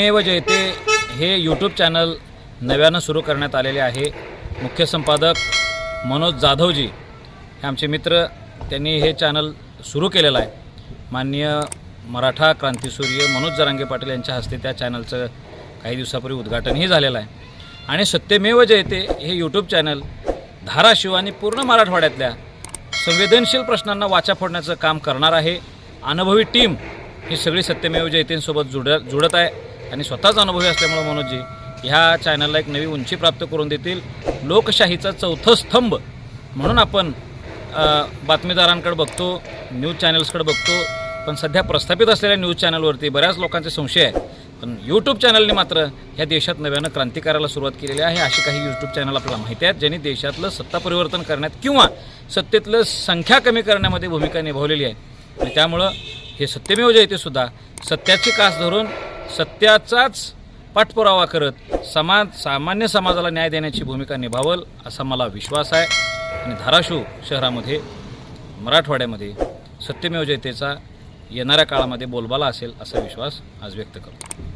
मेव जयते हे YouTube channel नव्यानं सुरू करण्यात आलेले आहे. मुख्य संपादक मनोज जाधवजी हे आमचे मित्र त्यांनी हे चॅनल सुरू केलेलं आहे. माननीय मराठा क्रांतीसूर्य मनोज जरांगे पाटील यांच्या हस्ते त्या चॅनलचं काही दिवसापूर्वी उद्घाटनही झालेलं आहे. आणि सत्यमेव जयते हे यूट्यूब चॅनल धाराशिव आणि पूर्ण मराठवाड्यातल्या संवेदनशील प्रश्नांना वाचा फोडण्याचं काम करणार आहे. अनुभवी टीम ही सगळी सत्यमेव जयतेंसोबत जुड जुडत आहे. आणि स्वतःच अनुभवी असल्यामुळं मनोजजी ह्या चॅनलला एक नवी उंची प्राप्त करून देतील. लोकशाहीचा चौथं स्तंभ म्हणून आपण बातमीदारांकडे बघतो न्यूज चॅनल्सकडे बघतो. पण सध्या प्रस्थापित असलेल्या न्यूज चॅनलवरती बऱ्याच लोकांचे संशय आहे पण यूट्यूब चॅनलने मात्र ह्या देशात नव्यानं क्रांती करायला सुरुवात केलेली आहे अशी काही यूट्यूब चॅनल आपल्याला माहिती आहेत ज्यांनी देशातलं सत्ता परिवर्तन करण्यात किंवा सत्तेतलं संख्या कमी करण्यामध्ये भूमिका निभावलेली आहे. आणि त्यामुळं हे सत्यमेव जयतेसुद्धा सत्याची कास धरून सत्याचाच पाठपुरावा करत समाज सामान्य समाजाला न्याय देण्याची भूमिका निभावल असा मला विश्वास आहे. आणि धाराशिव शहरामध्ये मराठवाड्यामध्ये सत्यमेव जयतेचा येणाऱ्या काळामध्ये बोलबाला असेल असा विश्वास आज व्यक्त करतो.